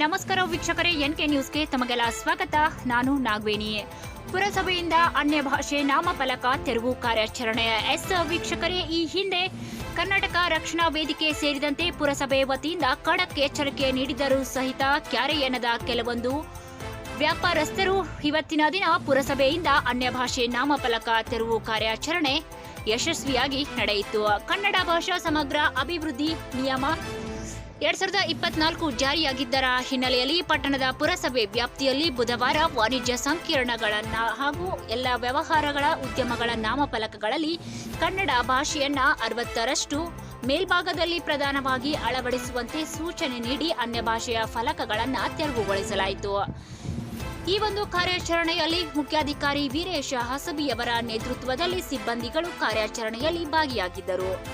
ನಮಸ್ಕಾರ ವೀಕ್ಷಕರೇ N K ನ್ಯೂಸ್ಗೆ ತಮಗೆಲ್ಲ ಸ್ವಾಗತ. ನಾನು ನಾಗವೇಣಿ. ಪುರಸಭೆಯಿಂದ ಅನ್ಯ ಭಾಷೆ ನಾಮಫಲಕ ತೆರವು ಕಾರ್ಯಾಚರಣೆ. ಎಸ್ ವೀಕ್ಷಕರೇ, ಈ ಹಿಂದೆ ಕರ್ನಾಟಕ ರಕ್ಷಣಾ ವೇದಿಕೆ ಸೇರಿದಂತೆ ಪುರಸಭೆ ವತಿಯಿಂದ ಖಡಕ್ ಎಚ್ಚರಿಕೆ ನೀಡಿದರೂ ಸಹಿತ ಕ್ಯಾರೆ ಎನ್ನದ ಕೆಲವೊಂದು ವ್ಯಾಪಾರಸ್ಥರು ಇವತ್ತಿನ ದಿನ ಪುರಸಭೆಯಿಂದ ಅನ್ಯ ಭಾಷೆ ನಾಮಫಲಕ ತೆರವು ಕಾರ್ಯಾಚರಣೆ ಯಶಸ್ವಿಯಾಗಿ ನಡೆಯಿತು. ಕನ್ನಡ ಭಾಷಾ ಸಮಗ್ರ ಅಭಿವೃದ್ಧಿ ನಿಯಮ ಎರಡ್ ಸಾವಿರದ ಇಪ್ಪತ್ನಾಲ್ಕು ಜಾರಿಯಾಗಿದ್ದರ ಹಿನ್ನೆಲೆಯಲ್ಲಿ ಪಟ್ಟಣದ ಪುರಸಭೆ ವ್ಯಾಪ್ತಿಯಲ್ಲಿ ಬುಧವಾರ ವಾಣಿಜ್ಯ ಸಂಕೀರ್ಣಗಳನ್ನ ಹಾಗೂ ಎಲ್ಲ ವ್ಯವಹಾರಗಳ ಉದ್ಯಮಗಳ ನಾಮಫಲಕಗಳಲ್ಲಿ ಕನ್ನಡ ಭಾಷೆಯನ್ನ ಅರವತ್ತರಷ್ಟು, ಮೇಲ್ಭಾಗದಲ್ಲಿ ಪ್ರಧಾನವಾಗಿ ಅಳವಡಿಸುವಂತೆ ಸೂಚನೆ ನೀಡಿ ಅನ್ಯ ಭಾಷೆಯ ಫಲಕಗಳನ್ನು ತೆರವುಗೊಳಿಸಲಾಯಿತು. ಈ ಒಂದು ಕಾರ್ಯಾಚರಣೆಯಲ್ಲಿ ಮುಖ್ಯಾಧಿಕಾರಿ ವೀರೇಶ ಹಸಬಿಯವರ ನೇತೃತ್ವದಲ್ಲಿ ಸಿಬ್ಬಂದಿಗಳು ಕಾರ್ಯಾಚರಣೆಯಲ್ಲಿ ಭಾಗಿಯಾಗಿದ್ದರು.